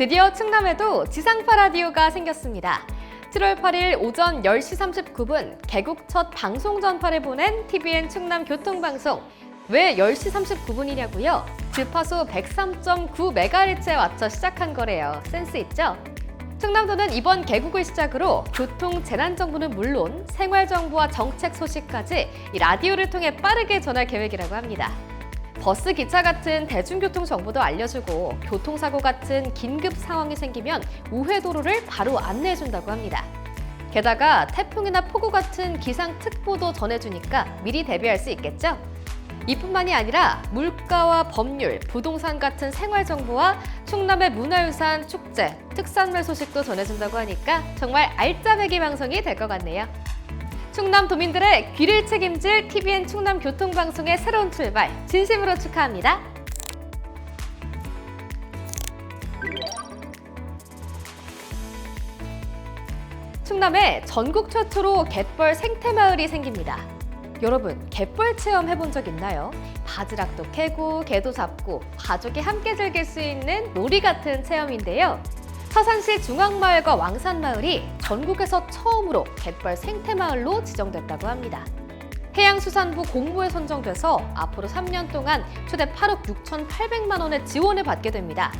드디어 충남에도 지상파 라디오가 생겼습니다. 7월 8일 오전 10시 39분 개국 첫 방송 전파를 보낸 TVN 충남 교통방송. 왜 10시 39분이냐고요? 주파수 103.9MHz에 맞춰 시작한 거래요. 센스 있죠? 충남도는 이번 개국을 시작으로 교통 재난 정보는 물론 생활 정보와 정책 소식까지 이 라디오를 통해 빠르게 전할 계획이라고 합니다. 버스, 기차 같은 대중교통 정보도 알려주고 교통사고 같은 긴급 상황이 생기면 우회 도로를 바로 안내해준다고 합니다. 게다가 태풍이나 폭우 같은 기상특보도 전해주니까 미리 대비할 수 있겠죠? 이뿐만이 아니라 물가와 법률, 부동산 같은 생활 정보와 충남의 문화유산, 축제, 특산물 소식도 전해준다고 하니까 정말 알짜배기 방송이 될 것 같네요. 충남 도민들의 귀를 책임질 TVN 충남 교통방송의 새로운 출발 진심으로 축하합니다. 충남에 전국 최초로 갯벌 생태마을이 생깁니다. 여러분, 갯벌 체험 해본 적 있나요? 바지락도 캐고, 개도 잡고, 가족이 함께 즐길 수 있는 놀이 같은 체험인데요. 서산시 중앙마을과 왕산마을이 전국에서 처음으로 갯벌 생태마을로 지정됐다고 합니다. 해양수산부 공모에 선정돼서 앞으로 3년 동안 최대 8억 6,800만 원의 지원을 받게 됩니다.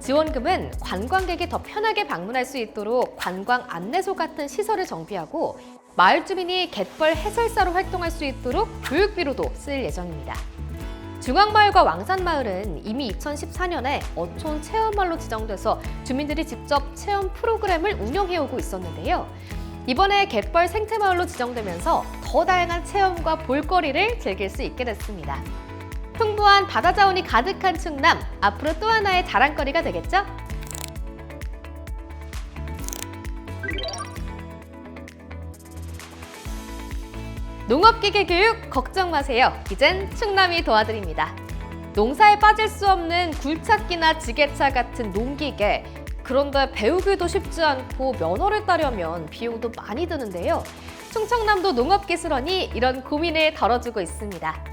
지원금은 관광객이 더 편하게 방문할 수 있도록 관광 안내소 같은 시설을 정비하고 마을 주민이 갯벌 해설사로 활동할 수 있도록 교육비로도 쓰일 예정입니다. 중앙마을과 왕산마을은 이미 2014년에 어촌 체험마을로 지정돼서 주민들이 직접 체험 프로그램을 운영해오고 있었는데요. 이번에 갯벌 생태마을로 지정되면서 더 다양한 체험과 볼거리를 즐길 수 있게 됐습니다. 풍부한 바다 자원이 가득한 충남, 앞으로 또 하나의 자랑거리가 되겠죠? 농업기계 교육 걱정 마세요. 이젠 충남이 도와드립니다. 농사에 빠질 수 없는 굴착기나 지게차 같은 농기계. 그런데 배우기도 쉽지 않고 면허를 따려면 비용도 많이 드는데요. 충청남도 농업기술원이 이런 고민을 덜어주고 있습니다.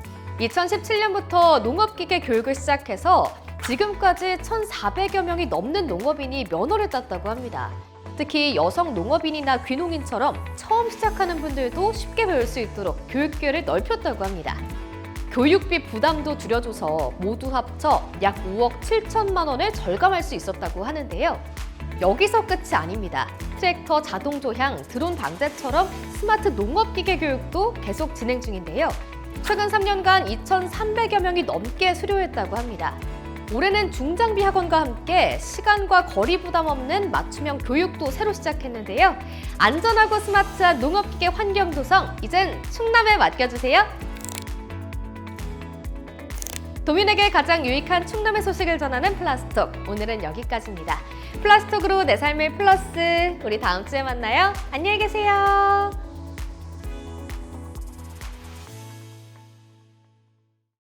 2017년부터 농업기계 교육을 시작해서 지금까지 1,400여 명이 넘는 농업인이 면허를 땄다고 합니다. 특히 여성 농업인이나 귀농인처럼 처음 시작하는 분들도 쉽게 배울 수 있도록 교육 기회를 넓혔다고 합니다. 교육비 부담도 줄여줘서 모두 합쳐 약 5억 7천만 원을 절감할 수 있었다고 하는데요. 여기서 끝이 아닙니다. 트랙터 자동 조향, 드론 방제처럼 스마트 농업 기계 교육도 계속 진행 중인데요. 최근 3년간 2,300여 명이 넘게 수료했다고 합니다. 올해는 중장비 학원과 함께 시간과 거리 부담 없는 맞춤형 교육도 새로 시작했는데요. 안전하고 스마트한 농업기계 환경 조성, 이젠 충남에 맡겨주세요. 도민에게 가장 유익한 충남의 소식을 전하는 플라스톡. 오늘은 여기까지입니다. 플라스톡으로 내 삶을 플러스. 우리 다음 주에 만나요. 안녕히 계세요.